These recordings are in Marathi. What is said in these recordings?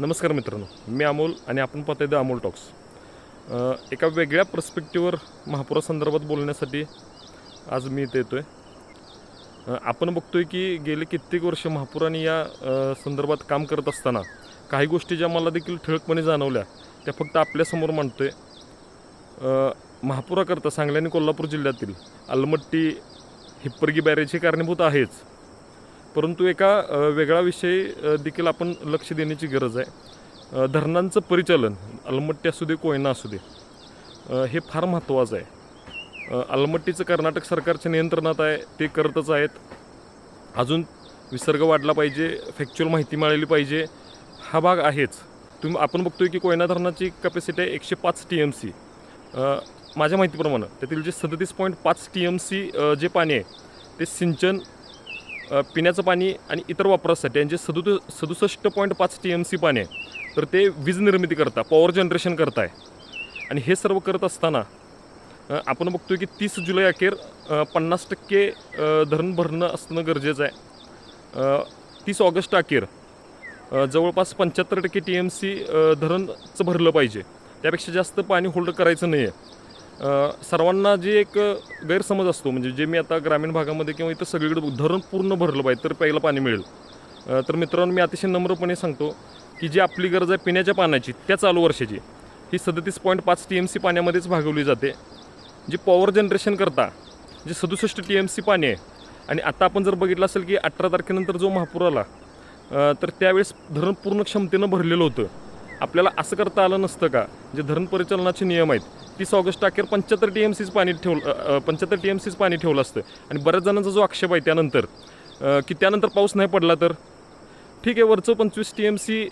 नमस्कार मित्रांनो मी अमोल आणि आपण पाहता द अमोल टॉक्स. एका वेगळ्या पर्स्पेक्टिव्हवर महापुरासंदर्भात बोलण्यासाठी आज मी इथे येतो आहे आपण बघतोय की गेले कित्येक वर्ष महापुराने या संदर्भात काम करत असताना काही गोष्टी ज्या मला देखील ठळकपणे जाणवल्या त्या फक्त आपल्यासमोर मांडतो आहे महापुराकरता सांगली आणि कोल्हापूर जिल्ह्यातील अलमट्टी हिप्परगी बॅरेज हे कारणीभूत आहेच. परंतु एका वेगळा विषय देखील आपण लक्ष देण्याची गरज आहे. धरणांचं परिचालन अलमट्टी असू दे कोयना असू दे हे फार महत्त्वाचं आहे. अलमट्टीचं कर्नाटक सरकारच्या नियंत्रणात आहे ते करतच आहेत. अजून विसर्ग वाढला पाहिजे फॅक्च्युअल माहिती मिळाली पाहिजे. हा भाग आहेच. तुम्ही आपण बघतोय की कोयना धरणाची कॅपॅसिटी आहे एकशे पाच टी एम सी माझ्या माहितीप्रमाणे त्यातील जे सदतीस पॉईंट पाच टी एम सी जे पाणी आहे ते सिंचन पिण्याचं पाणी आणि इतर वापरासाठी यांचे सदुत सदुसष्ट पॉईंट पाच टी एम सी पाणी आहे तर ते वीज निर्मिती करता पॉवर जनरेशन करताय. आणि हे सर्व करत असताना आपण आपण आहे की तीस जुलै अखेर पन्नास टक्के धरण भरणं असणं गरजेचं आहे. तीस ऑगस्ट अखेर जवळपास पंच्याहत्तर टक्के टी एम सी धरणचं भरलं पाहिजे. त्यापेक्षा जास्त पाणी होल्ड करायचं नाही आहे सर्वांना जे एक गैरसमज असतो म्हणजे जे मी आता ग्रामीण भागामध्ये किंवा इथं सगळीकडे धरण पूर्ण भरलं पाहिजे तर प्यायला पाणी मिळेल. तर मित्रांनो मी अतिशय नम्रपणे सांगतो की जी आपली गरज आहे पिण्याच्या पाण्याची त्या चालू वर्षाची. ही सदतीस पॉईंट पाच टी एम सी पाण्यामध्येच भागवली जाते. जी पॉवर जनरेशन करता जे सदुसष्ट टी एम सी पाणी आहे आणि आता आपण जर बघितलं असेल की अठरा तारखेनंतर जो महापूर आला तर त्यावेळेस धरण पूर्ण क्षमतेनं भरलेलं होतं. आपल्याला असं करता आलं नसतं का? जे धरण परिचालनाचे नियम आहेत तीस ऑगस्ट अखेर पंच्याहत्तर टी एम सीच पाणी ठेवलं पंच्याहत्तर टी एम सीच पाणी ठेवलं असतं. आणि बऱ्याच जणांचा जो आक्षेप आहे त्यानंतर की त्यानंतर पाऊस नाही पडला तर? ठीक आहे वरचं पंचवीस टी एम सी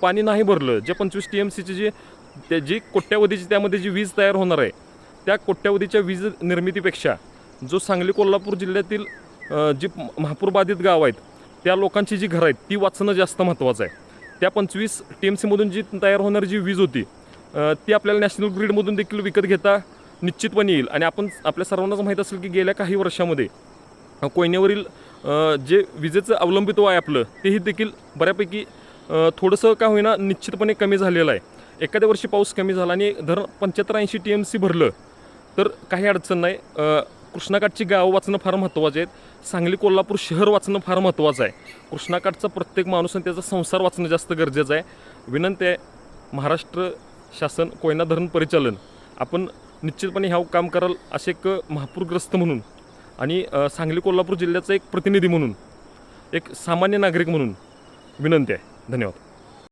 पाणी नाही भरलं. जे पंचवीस टी एम सीची जी ते जी कोट्यावधीची त्यामध्ये जी वीज तयार होणार आहे त्या कोट्यावधीच्या वीज निर्मितीपेक्षा जो सांगली कोल्हापूर जिल्ह्यातील जी महापूर बाधित गाव आहेत त्या लोकांची जी घरं आहेत ती वाचणं जास्त महत्त्वाचं आहे. त्या पंचवीस टी एम सीमधून जी तयार होणारी जी वीज होती ती आपल्याला नॅशनल ग्रीडमधून देखील विकत घेता निश्चितपणे येईल. आणि आपण आपल्या सर्वांनाच माहीत असेल की गेल्या काही वर्षामध्ये कोयनेवरील जे विजेचं अवलंबित्व आहे आपलं तेही देखील बऱ्यापैकी थोडंसं का होईना निश्चितपणे कमी झालेलं आहे. एखाद्या वर्षी पाऊस कमी झाला आणि धरण पंच्याहत्तर ऐंशी टी एम सी भरलं तर काही अडचण नाही. कृष्णाकाठची गावं वाचणं फार महत्त्वाचे आहेत. सांगली कोल्हापूर शहर वाचणं फार महत्त्वाचं आहे. कृष्णाकाठचा प्रत्येक माणूस आणि त्याचा संसार वाचणं जास्त गरजेचं आहे. विनंती आहे महाराष्ट्र शासन कोयना धरण परिचालन. आपण निश्चितपणे ह्या काम कराल असे एक महापूरग्रस्त म्हणून आणि सांगली कोल्हापूर जिल्ह्याचा एक प्रतिनिधी म्हणून एक सामान्य नागरिक म्हणून विनंती आहे. धन्यवाद.